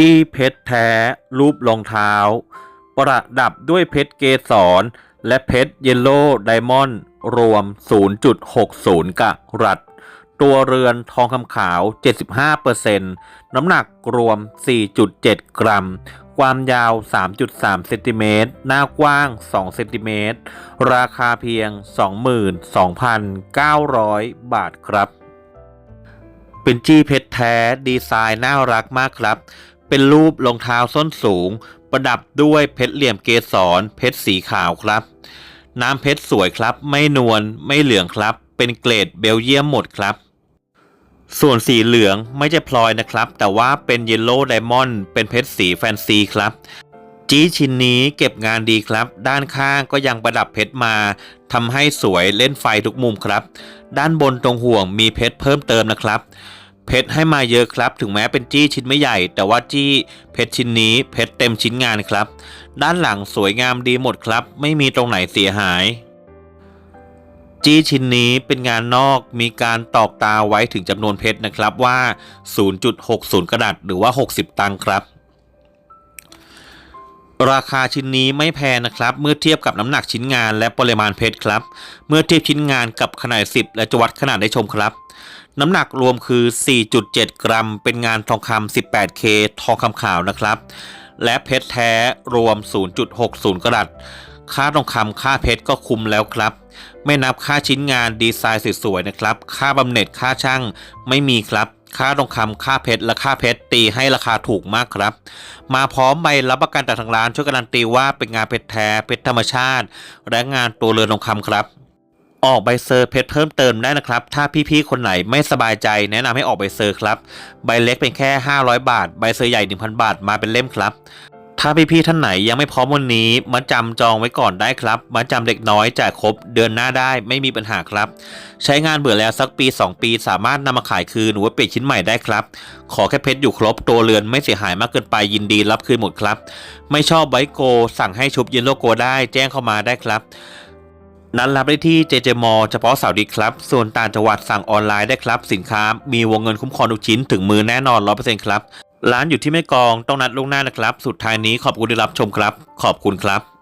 จี้เพชรแท้ รูปรองเท้า ประดับด้วยเพชรเกสร และเพชรเยลโล่ไดมอนด์รวม 0.60 กะรัตตัวเรือนทองคำขาว 75%น้ำหนักรวม 4.7 กรัม ความยาว 3.3 เซนติเมตร หน้ากว้าง 2 เซนติเมตร ราคาเพียง 22,900 บาทครับ เป็นจี้เพชรแท้ ดีไซน์น่ารักมากครับ เป็นรูปรองเท้าส้นสูง ประดับด้วยเพชรเหลี่ยมเกสรเพชรสีขาวครับ น้ำเพชรสวยครับ ไม่นวลไม่เหลืองครับ เป็นเกรดเบลเยียมหมดครับ ส่วนสีเหลืองไม่ใช่พลอยนะครับ แต่ว่าเป็นเยลโล่ไดมอนด์เป็นเพชรสีแฟนซีครับจี้ชิ้นนี้เก็บงานดีครับ ด้านข้างก็ยังประดับเพชรมาทำให้สวยเล่นไฟทุกมุมครับ ด้านบนตรงห่วงมีเพชรเพิ่มเติมนะครับ เพชรให้มาเยอะครับ ถึงแม้เป็นจี้ชิ้นไม่ใหญ่ แต่ว่าจี้เพชรชิ้นนี้เพชรเต็มชิ้นงานครับ ด้านหลังสวยงามดีหมดครับ ไม่มีตรงไหนเสียหาย จี้ชิ้นนี้เป็นงานนอกมีการตอกตาไว้ถึงจำนวนเพชรนะครับว่า 0.60 กระดัตหรือว่า 60 ตังค์ครับ ราคาชิ้นนี้ไม่แพงนะครับ เมื่อเทียบกับน้ำหนักชิ้นงานและปริมาณเพชรครับ เมื่อเทียบชิ้นงานกับขนาด 10 และจะวัดขนาดได้ชมครับ น้ำหนักรวมคือ 4.7 กรัม เป็นงานทองคำ 18K ทองคำขาวนะครับ และเพชรแท้รวม 0.60 กรัตค่าทองคำค่าเพชรก็คุมแล้วครับ ไม่นับค่าชิ้นงานดีไซน์สวยๆนะครับ ค่าบำเหน็จค่าช่างไม่มีครับ ค่าทองคำค่าเพชรและค่าเพชรตีให้ราคาถูกมากครับ มาพร้อมใบรับประกันจากทางร้านช่วยการันตีว่าเป็นงานเพชรแท้เพชรธรรมชาติ และงานตัวเรือนทองคำครับ ออกใบเซอร์เพชรเพิ่มเติมได้นะครับ ถ้าพี่ๆคนไหนไม่สบายใจแนะนำให้ออกใบเซอร์ครับ ใบเล็กเป็นแค่ 500 บาท ใบเซอร์ใหญ่ 1,000 บาทมาเป็นเล่มครับ ถ้าพี่ๆท่านไหนยังไม่พร้อมวันนี้มาจำจองไว้ก่อนได้ครับ มาจำเด็กน้อยจ่ายครบเดือนหน้าได้ไม่มีปัญหาครับ ใช้งานเบื่อแล้วสักปี 2 ปี สามารถนำมาขายคืนหรือว่าเปลี่ยนชิ้นใหม่ได้ครับ ขอแค่เพชรอยู่ครบตัวเรือนไม่เสียหายมากเกินไปยินดีรับคืนหมดครับ ไม่ชอบไบโก สั่งให้ชุบเยนโลโกได้แจ้งเข้ามาได้ครับนั้นรับได้ที่เจเจมอเฉพาะเสาร์อาทิตย์ครับ ส่วนต่างจังหวัดสั่งออนไลน์ได้ครับ สินค้ามีวงเงินคุ้มครองทุกชิ้นถึงมือแน่นอน 100%ครับ ร้านอยู่ที่แม่กองต้องนัดล่วงหน้านะครับ สุดท้ายนี้ขอบคุณที่รับชมครับ ขอบคุณครับ